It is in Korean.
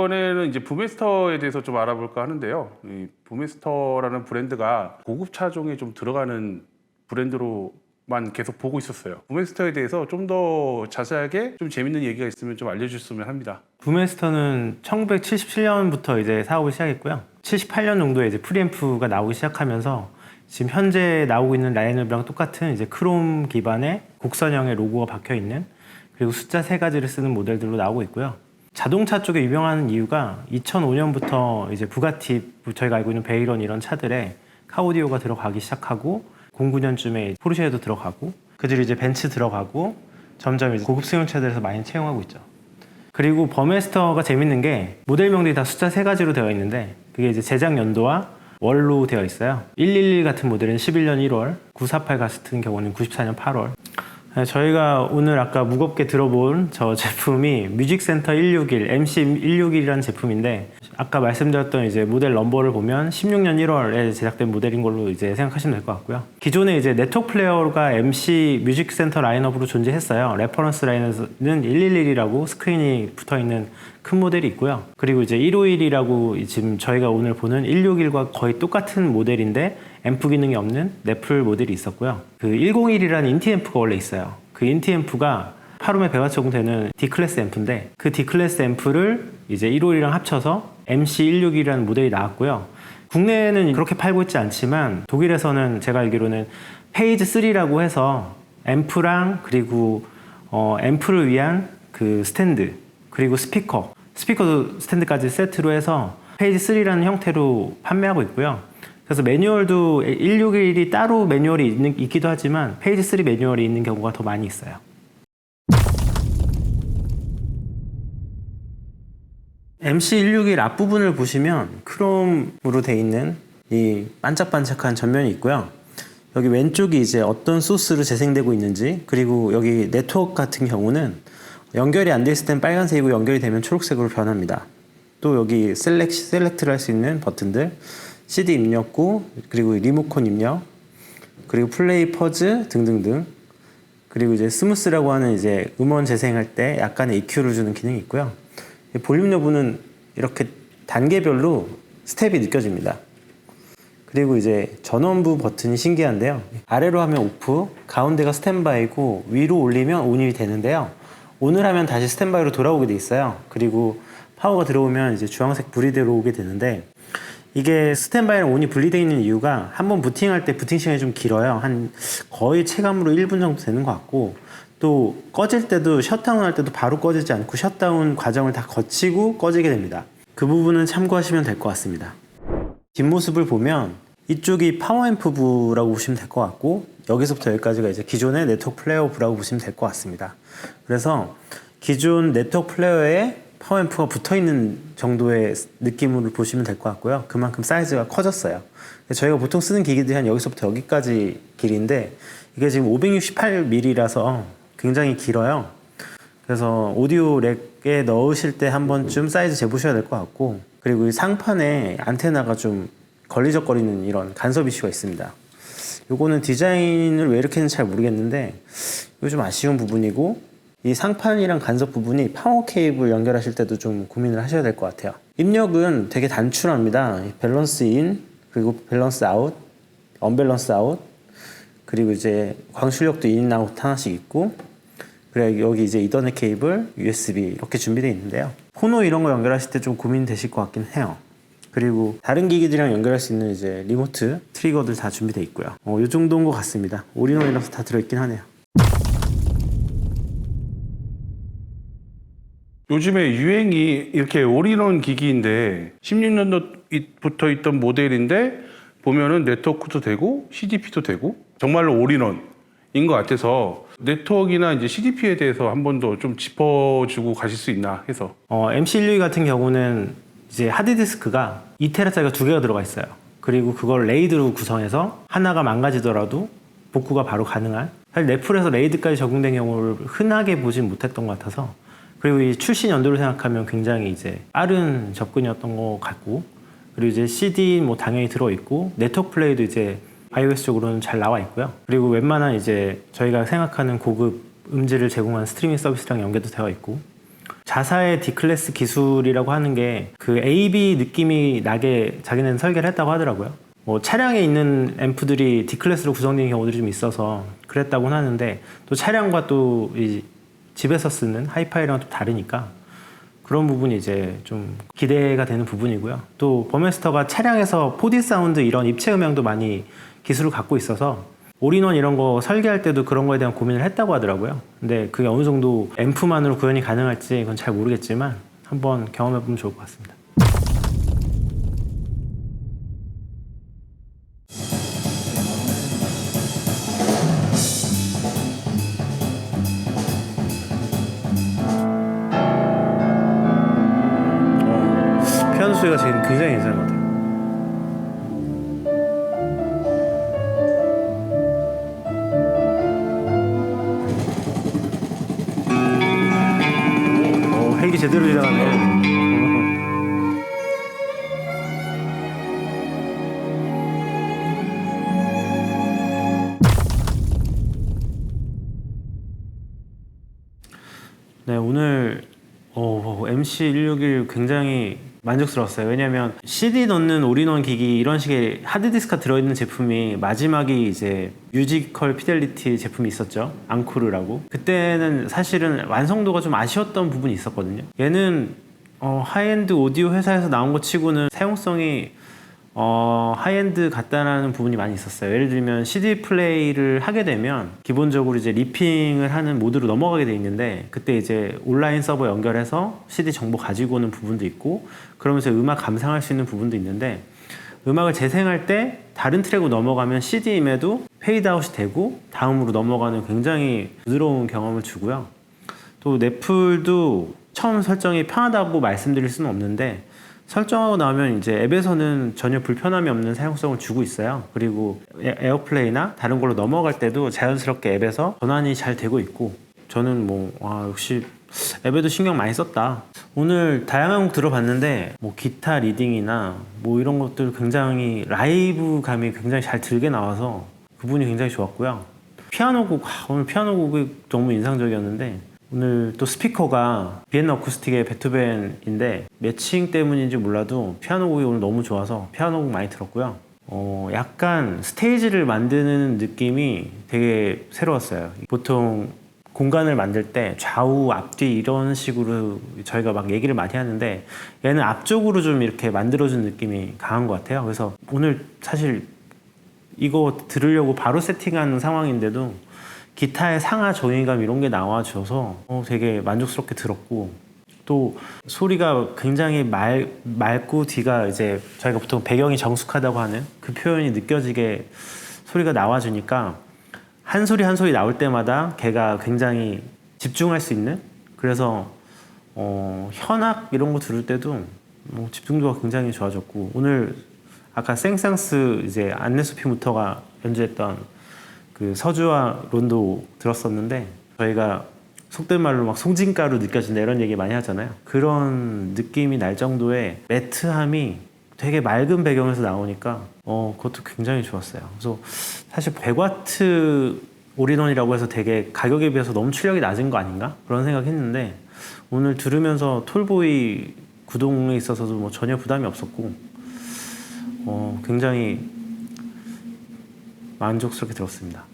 이번에는 이제 부메스터에 대해서 좀 알아볼까 하는데요. 이 부메스터라는 브랜드가 고급 차종에 좀 들어가는 브랜드로만 계속 보고 있었어요. 부메스터에 대해서 좀 더 자세하게 좀 재밌는 얘기가 있으면 좀 알려주셨으면 합니다. 부메스터는 1977년부터 이제 사업을 시작했고요. 78년 정도에 이제 프리앰프가 나오기 시작하면서 지금 현재 나오고 있는 라인업이랑 똑같은 이제 크롬 기반의 곡선형의 로고가 박혀 있는 그리고 숫자 세 가지를 쓰는 모델들로 나오고 있고요. 자동차 쪽에 유명한 이유가 2005년부터 이제 부가티 저희가 알고 있는 베이런 이런 차들에 카오디오가 들어가기 시작하고 09년쯤에 포르쉐에도 들어가고 그들이 이제 벤츠 들어가고 점점 이제 고급 승용차들에서 많이 채용하고 있죠. 그리고 버메스터가 재밌는 게 모델명들이 다 숫자 세 가지로 되어 있는데 그게 이제 제작 연도와 월로 되어 있어요. 111 같은 모델은 11년 1월, 948 같은 경우는 94년 8월. 네, 저희가 오늘 아까 무겁게 들어본 저 제품이 뮤직센터 161, MC 161이라는 제품인데 아까 말씀드렸던 이제 모델 넘버를 보면 16년 1월에 제작된 모델인 걸로 이제 생각하시면 될 것 같고요. 기존에 이제 네트워크 플레이어가 MC 뮤직센터 라인업으로 존재했어요. 레퍼런스 라인에서는 111이라고 스크린이 붙어 있는 큰 모델이 있고요. 그리고 이제 151이라고 지금 저희가 오늘 보는 161과 거의 똑같은 모델인데 앰프 기능이 없는 넷플 모델이 있었고요. 그 101이라는 인티 앰프가 원래 있어요. 그 인티 앰프가 8홈에 배가 적용되는 D 클래스 앰프인데 그 D 클래스 앰프를 이제 151이랑 합쳐서 MC161이라는 모델이 나왔고요. 국내에는 그렇게 팔고 있지 않지만 독일에서는 제가 알기로는 페이지 3라고 해서 앰프랑 그리고 어, 앰프를 위한 그 스탠드 그리고 스피커 스피커 스탠드까지 세트로 해서 페이지 3라는 형태로 판매하고 있고요. 그래서 매뉴얼도 161이 따로 매뉴얼이 있는, 있기도 하지만 페이지 3 매뉴얼이 있는 경우가 더 많이 있어요. MC161 앞부분을 보시면 크롬으로 돼 있는 이 반짝반짝한 전면이 있고요. 여기 왼쪽이 이제 어떤 소스로 재생되고 있는지 그리고 여기 네트워크 같은 경우는 연결이 안 돼 있을 땐 빨간색이고 연결이 되면 초록색으로 변합니다. 또 여기 셀렉, 셀렉트를 할 수 있는 버튼들 CD 입력구 그리고 리모컨 입력 그리고 플레이 퍼즈 등등등 그리고 이제 스무스라고 하는 이제 음원 재생할 때 약간의 EQ를 주는 기능이 있고요. 이 볼륨 여부는 이렇게 단계별로 스텝이 느껴집니다. 그리고 이제 전원부 버튼이 신기한데요. 아래로 하면 오프, 가운데가 스탠바이고 위로 올리면 온이 되는데요. 온을 하면 다시 스탠바이로 돌아오게 돼 있어요. 그리고 파워가 들어오면 이제 주황색 불이 들어오게 되는데 이게 스탠바이랑 온이 분리되어 있는 이유가 한 번 부팅할 때 부팅 시간이 좀 길어요. 한 거의 체감으로 1분 정도 되는 것 같고 또 꺼질 때도 셧다운 할 때도 바로 꺼지지 않고 셧다운 과정을 다 거치고 꺼지게 됩니다. 그 부분은 참고하시면 될 것 같습니다. 뒷모습을 보면 이쪽이 파워앰프부라고 보시면 될 것 같고 여기서부터 여기까지가 이제 기존의 네트워크 플레이어부라고 보시면 될 것 같습니다. 그래서 기존 네트워크 플레이어에 파워앰프가 붙어 있는 정도의 느낌으로 보시면 될 것 같고요. 그만큼 사이즈가 커졌어요. 저희가 보통 쓰는 기기들이 한 여기서부터 여기까지 길이인데 이게 지금 568mm라서 굉장히 길어요. 그래서 오디오 렉에 넣으실 때 한 번쯤 사이즈 재보셔야 될 것 같고 그리고 이 상판에 안테나가 좀 걸리적거리는 이런 간섭 이슈가 있습니다. 요거는 디자인을 왜 이렇게 했는지 잘 모르겠는데 이거 좀 아쉬운 부분이고 이 상판이랑 간섭 부분이 파워 케이블 연결하실 때도 좀 고민을 하셔야 될 것 같아요. 입력은 되게 단순합니다. 밸런스 인 그리고 밸런스 아웃, 언밸런스 아웃 그리고 이제 광출력도 인 아웃 하나씩 있고 그래 여기 이제 이더넷 케이블, USB 이렇게 준비되어 있는데요. 코너 이런 거 연결하실 때 좀 고민되실 것 같긴 해요. 그리고 다른 기기들이랑 연결할 수 있는 이제 리모트 트리거들 다 준비되어 있고요. 어, 이 정도인 것 같습니다. 올인원이라서 다 들어있긴 하네요. 요즘에 유행이 이렇게 올인원 기기인데 16년도부터 있던 모델인데 보면은 네트워크도 되고 CDP도 되고 정말로 올인원인 것 같아서 네트워크나 이제 CDP에 대해서 한 번 더 좀 짚어주고 가실 수 있나 해서 어, MC162 같은 경우는 이제 하드디스크가 2테라짜리가 두 개가 들어가 있어요. 그리고 그걸 레이드로 구성해서 하나가 망가지더라도 복구가 바로 가능한 사실 넷플에서 레이드까지 적용된 경우를 흔하게 보진 못했던 것 같아서 그리고 이 출시 연도를 생각하면 굉장히 이제 빠른 접근이었던 것 같고 그리고 이제 CD 뭐 당연히 들어 있고 네트워크 플레이도 이제 iOS 쪽으로는 잘 나와 있고요. 그리고 웬만한 이제 저희가 생각하는 고급 음질을 제공하는 스트리밍 서비스랑 연계도 되어 있고 자사의 D클래스 기술이라고 하는 게 그 AB 느낌이 나게 자기는 설계를 했다고 하더라고요. 뭐 차량에 있는 앰프들이 D클래스로 구성된 경우들이 좀 있어서 그랬다고는 하는데 또 차량과 또 이 집에서 쓰는 하이파이랑 좀 다르니까 그런 부분이 이제 좀 기대가 되는 부분이고요. 또 버메스터가 차량에서 포디 사운드 이런 입체 음향도 많이 기술을 갖고 있어서 올인원 이런 거 설계할 때도 그런 거에 대한 고민을 했다고 하더라고요. 근데 그게 어느 정도 앰프만으로 구현이 가능할지 그건 잘 모르겠지만 한번 경험해 보면 좋을 것 같습니다. 굉장히 괜찮은 것 같아요. 어, 헬기 제대로 지나가네. 네, 오늘 어, MC161 굉장히 만족스러웠어요. 왜냐하면 CD 넣는 올인원 기기 이런 식의 하드디스크가 들어있는 제품이 마지막이 이제 뮤지컬 피델리티 제품이 있었죠. 앙코르라고. 그때는 사실은 완성도가 좀 아쉬웠던 부분이 있었거든요. 얘는 어, 하이엔드 오디오 회사에서 나온 것 치고는 사용성이 어, 하이엔드 같다라는 부분이 많이 있었어요. 예를 들면 CD 플레이를 하게 되면 기본적으로 이제 리핑을 하는 모드로 넘어가게 돼 있는데 그때 이제 온라인 서버 연결해서 CD 정보 가지고 오는 부분도 있고 그러면서 음악 감상할 수 있는 부분도 있는데 음악을 재생할 때 다른 트랙으로 넘어가면 CD임에도 페이드아웃이 되고 다음으로 넘어가는 굉장히 부드러운 경험을 주고요. 또 넷플도 처음 설정이 편하다고 말씀드릴 수는 없는데 설정하고 나면 이제 앱에서는 전혀 불편함이 없는 사용성을 주고 있어요. 그리고 에- 에어플레이나 다른 걸로 넘어갈 때도 자연스럽게 앱에서 전환이 잘 되고 있고 저는 뭐 와, 역시 앱에도 신경 많이 썼다. 오늘 다양한 곡 들어봤는데 뭐 기타 리딩이나 뭐 이런 것들 굉장히 라이브 감이 굉장히 잘 들게 나와서 그분이 굉장히 좋았고요. 피아노 곡 아, 오늘 피아노 곡이 너무 인상적이었는데 오늘 또 스피커가 비엔나 어쿠스틱의 베토벤인데 매칭 때문인지 몰라도 피아노 곡이 오늘 너무 좋아서 피아노 곡 많이 들었고요. 어, 약간 스테이지를 만드는 느낌이 되게 새로웠어요. 보통 공간을 만들 때 좌우 앞뒤 이런 식으로 저희가 막 얘기를 많이 하는데 얘는 앞쪽으로 좀 이렇게 만들어준 느낌이 강한 것 같아요. 그래서 오늘 사실 이거 들으려고 바로 세팅한 상황인데도 기타의 상하 조인감 이런 게 나와줘서 어, 되게 만족스럽게 들었고 또 소리가 굉장히 말, 맑고 뒤가 이제 저희가 보통 배경이 정숙하다고 하는 그 표현이 느껴지게 소리가 나와주니까 한 소리 한 소리 나올 때마다 걔가 굉장히 집중할 수 있는? 그래서 어, 현악 이런 거 들을 때도 뭐 집중도가 굉장히 좋아졌고 오늘 아까 생상스 이제 안내소피 무터가 연주했던 그 서주와 론도 들었었는데 저희가 속된 말로 막 송진가루 느껴진다 이런 얘기 많이 하잖아요. 그런 느낌이 날 정도의 매트함이 되게 맑은 배경에서 나오니까 어 그것도 굉장히 좋았어요. 그래서 사실 100와트 올인원이라고 해서 되게 가격에 비해서 너무 출력이 낮은 거 아닌가 그런 생각했는데 오늘 들으면서 톨보이 구동에 있어서도 뭐 전혀 부담이 없었고 어 굉장히 만족스럽게 들었습니다.